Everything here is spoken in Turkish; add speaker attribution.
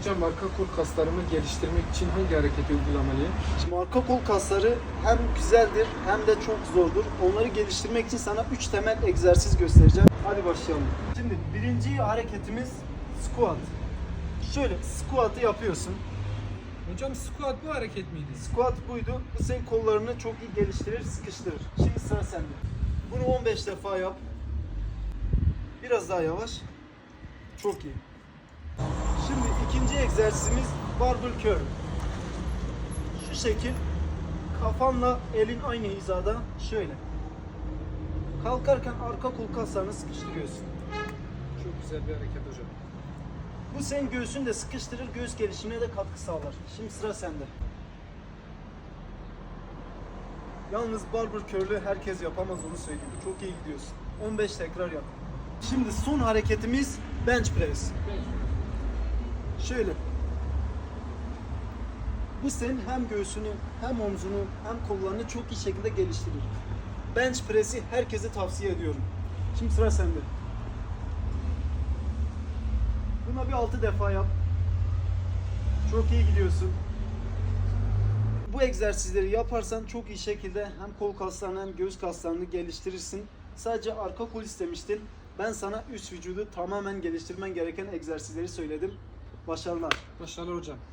Speaker 1: Hocam arka kol kaslarımı geliştirmek için hangi hareketi uygulamalıyım?
Speaker 2: Şimdi arka kol kasları hem güzeldir hem de çok zordur. Onları geliştirmek için sana 3 temel egzersiz göstereceğim. Hadi başlayalım. Şimdi birinci hareketimiz squat. Şöyle squat'ı yapıyorsun.
Speaker 1: Hocam squat bu hareket miydi?
Speaker 2: Squat buydu. Bu senin kollarını çok iyi geliştirir, sıkıştırır. Şimdi sıra sende. Bunu 15 defa yap. Biraz daha yavaş. Çok iyi. İkinci egzersizimiz barbell curl. Şu şekil kafanla elin aynı hizada şöyle. Kalkarken arka kol kaslarını sıkıştırıyorsun.
Speaker 1: Çok güzel bir hareket hocam.
Speaker 2: Bu senin göğsünü de sıkıştırır, göğüs gelişimine de katkı sağlar. Şimdi sıra sende. Yalnız barber curl'ü herkes yapamaz onu söyleyeyim. Çok iyi gidiyorsun. 15 tekrar yap. Şimdi son hareketimiz bench press. Şöyle. Bu senin hem göğsünü, hem omzunu, hem kollarını çok iyi şekilde geliştirir. Bench press'i herkese tavsiye ediyorum. Şimdi sıra sende. Buna bir 6 defa yap. Çok iyi gidiyorsun. Bu egzersizleri yaparsan çok iyi şekilde hem kol kaslarını hem göğüs kaslarını geliştirirsin. Sadece arka kol istemiştin. Ben sana üst vücudu tamamen geliştirmen gereken egzersizleri söyledim. Başarılar.
Speaker 1: Başarılar hocam.